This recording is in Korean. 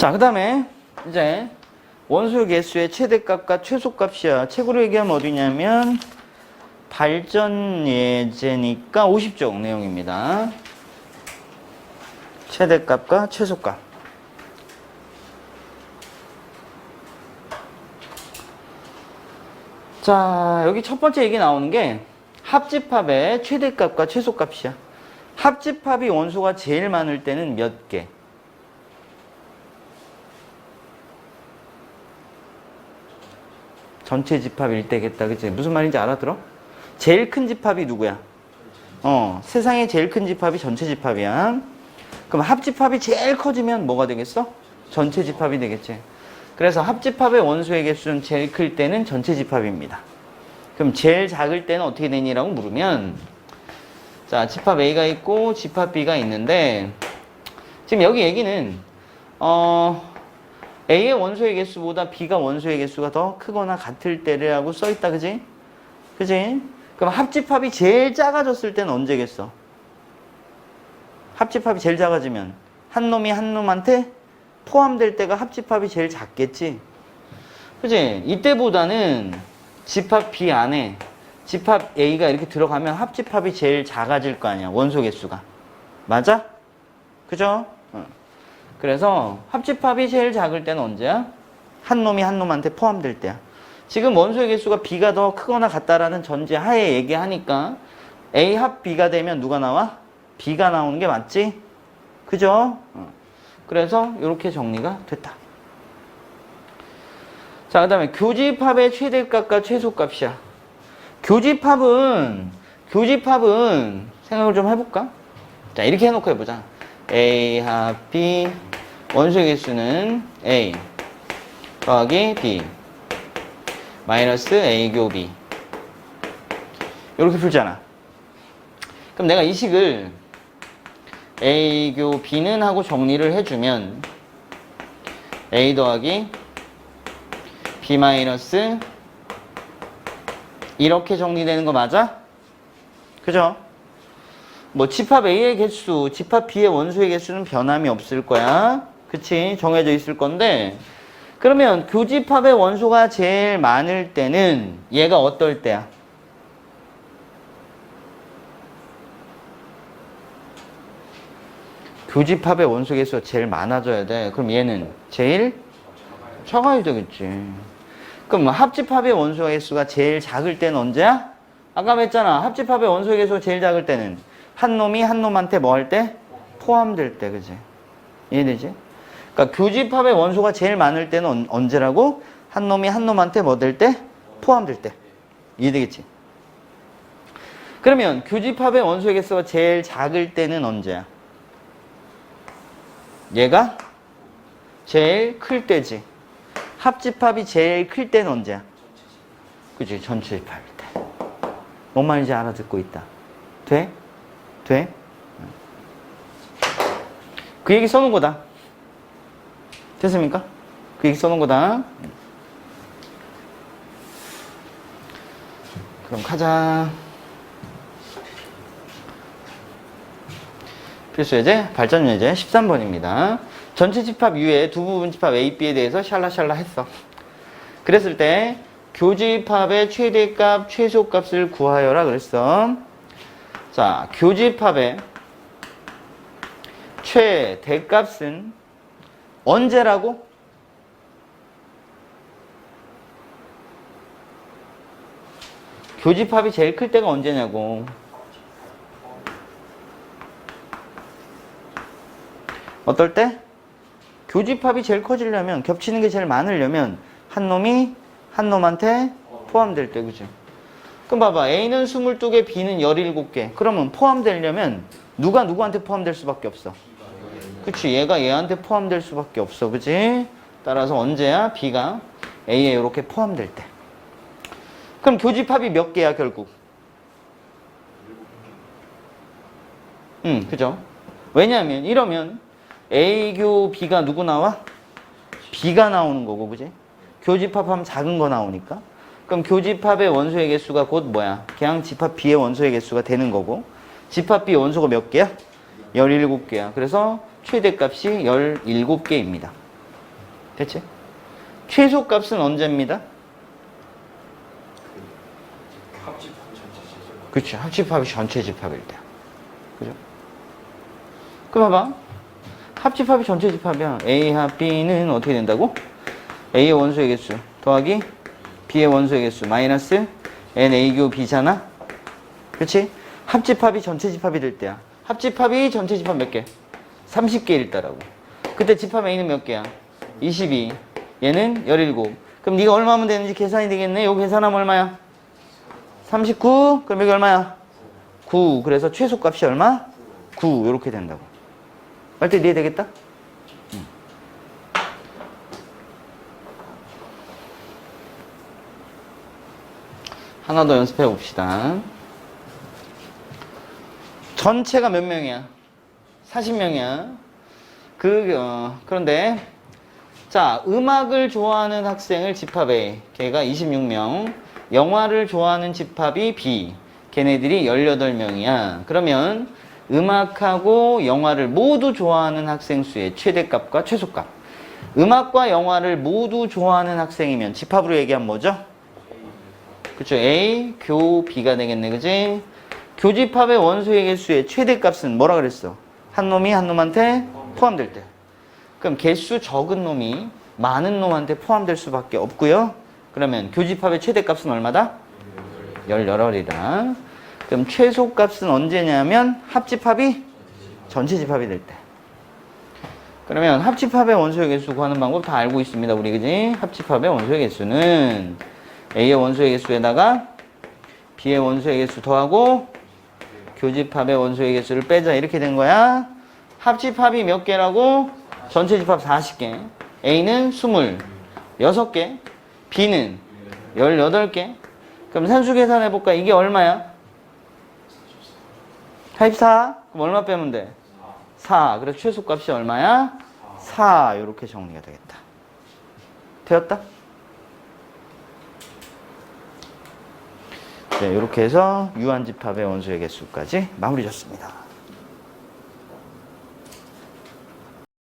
자, 그 다음에 이제 원소 개수의 최대값과 최소값이야. 책으로 얘기하면 어디냐면 발전 예제니까 50쪽 내용입니다. 최대값과 최소값. 자, 여기 첫 번째 얘기 나오는 게 합집합의 최대값과 최소값이야. 합집합이 원소가 제일 많을 때는 몇 개? 전체 집합일 때겠다. 그치? 무슨 말인지 알아들어? 제일 큰 집합이 누구야? 어, 세상에 제일 큰 집합이 전체 집합이야. 그럼 합집합이 제일 커지면 뭐가 되겠어? 전체 집합이 되겠지. 그래서 합집합의 원소의 개수는 제일 클 때는 전체 집합입니다. 그럼 제일 작을 때는 어떻게 되니라고 물으면 자, 집합 A가 있고 집합 B가 있는데 지금 여기 얘기는 어 A의 원소의 개수보다 B가 원소의 개수가 더 크거나 같을 때라고 써 있다. 그지? 그지? 그럼 합집합이 제일 작아졌을 때는 언제겠어? 합집합이 제일 작아지면 한 놈이 한 놈한테 포함될 때가 합집합이 제일 작겠지. 그지? 이때보다는 집합 B 안에 집합 A가 이렇게 들어가면 합집합이 제일 작아질 거 아니야. 원소 개수가. 맞아? 그죠? 어. 그래서 합집합이 제일 작을 때는 언제야? 한 놈이 한 놈한테 포함될 때야. 지금 원소의 개수가 B가 더 크거나 같다라는 전제 하에 얘기하니까 A 합 B가 되면 누가 나와? B가 나오는 게 맞지? 그죠? 어. 그래서 이렇게 정리가 됐다. 자, 그 다음에 교집합의 최대값과 최소값이야. 교집합은, 교집합은 생각을 좀 해볼까? 자, 이렇게 해놓고 해보자. A 합 B, 원소의 개수는 A 더하기 B, 마이너스 A 교 B. 이렇게 풀잖아. 그럼 내가 이 식을 A 교 B는 하고 정리를 해주면 A 더하기 B 마이너스 이렇게 정리되는 거 맞아? 그죠? 뭐 집합 A의 개수, 집합 B의 원소의 개수는 변함이 없을 거야. 그치? 정해져 있을 건데 그러면 교집합의 원소가 제일 많을 때는 얘가 어떨 때야? 교집합의 원소 개수가 제일 많아져야 돼. 그럼 얘는 제일 작아야 되겠지. 그럼 뭐 합집합의 원소 개수가 제일 작을 때는 언제야? 아까 말했잖아. 합집합의 원소 개수가 제일 작을 때는 한 놈이 한 놈한테 뭐 할 때? 포함될 때, 그지? 이해되지? 그러니까 교집합의 원소가 제일 많을 때는 언- 언제라고? 한 놈이 한 놈한테 뭐 될 때? 포함될 때. 이해되겠지? 그러면 교집합의 원소의 개수가 제일 작을 때는 언제야? 얘가 제일 클 때지. 합집합이 제일 클 때는 언제야? 그지? 전체 집합일 때. 뭔 말인지 알아듣고 있다. 돼? 돼? 그 얘기 써놓은 거다. 됐습니까? 그 얘기 써놓은 거다. 그럼 가자. 필수 예제, 발전 예제 13번입니다. 전체 집합 U의 두 부분 집합 A, B에 대해서 샬라샬라 했어. 그랬을 때 교집합의 최대값, 최소값을 구하여라 그랬어. 자, 교집합의 최대값은 언제라고? 교집합이 제일 클 때가 언제냐고. 어떨 때? 교집합이 제일 커지려면, 겹치는 게 제일 많으려면, 한 놈이 한 놈한테 포함될 때, 그죠? 그럼 봐봐. A는 22개, B는 17개. 그러면 포함되려면, 누가 누구한테 포함될 수밖에 없어? 그치. 얘가 얘한테 포함될 수밖에 없어. 그지? 따라서 언제야? B가 A에 이렇게 포함될 때. 그럼 교집합이 몇 개야, 결국? 응, 그죠? 왜냐하면 이러면 A교 B가 누구 나와? B가 나오는 거고, 그지? 교집합하면 작은 거 나오니까. 그럼 교집합의 원소의 개수가 곧 뭐야? 그냥 집합 B의 원소의 개수가 되는 거고. 집합 B 원소가 몇 개야? 17개야. 그래서 최대값이 17개입니다. 됐지? 최소값은 언제입니다? 그렇죠. 합집합이 전체 집합일 때. 그죠? 그 봐봐. 합집합이 전체 집합이야. A 합 B는 어떻게 된다고? A의 원소의 개수 더하기 B의 원소의 개수 마이너스 N A 교 B잖아. 그렇지? 합집합이 전체 집합이 될 때야. 합집합이 전체 집합 몇 개? 30개일 때라고. 그때 집합 A는 몇 개야? 22. 얘는 17. 그럼 네가 얼마 하면 되는지 계산이 되겠네. 요 계산하면 얼마야? 39. 그럼 여기 얼마야? 9. 그래서 최소값이 얼마? 9. 이렇게 된다고. 말때 이해 되겠다? 음. 하나 더 연습해 봅시다. 전체가 몇 명이야? 40명이야. 그, 어, 그런데, 자, 음악을 좋아하는 학생을 집합해. 걔가 26명. 영화를 좋아하는 집합이 B. 걔네들이 18명이야. 그러면 음악하고 영화를 모두 좋아하는 학생 수의 최대값과 최소값. 음악과 영화를 모두 좋아하는 학생이면 집합으로 얘기하면 뭐죠? 그쵸. A, 교, B가 되겠네. 그지? 교집합의 원소의 개수의 최대값은 뭐라 그랬어? 한 놈이 한 놈한테 포함될 때. 그럼 개수 적은 놈이 많은 놈한테 포함될 수밖에 없고요. 그러면 교집합의 최대값은 얼마다? 18이다. 그럼 최소값은 언제냐면 합집합이 전체 집합이 될 때. 그러면 합집합의 원소의 개수 구하는 방법 다 알고 있습니다. 우리 그지? 합집합의 원소의 개수는 A의 원소의 개수에다가 B의 원소의 개수 더하고 교집합의 원소의 개수를 빼자 이렇게 된 거야. 합집합이 몇 개라고? 전체 집합 40개. A는 26개. B는 18개. 그럼 산수 계산해 볼까? 이게 얼마야? 84. 그럼 얼마 빼면 돼? 4. 그래서 최소값이 얼마야? 4. 이렇게 정리가 되겠다. 되었다? 네, 이렇게 해서 유한집합의 원소의 개수까지 마무리 졌습니다.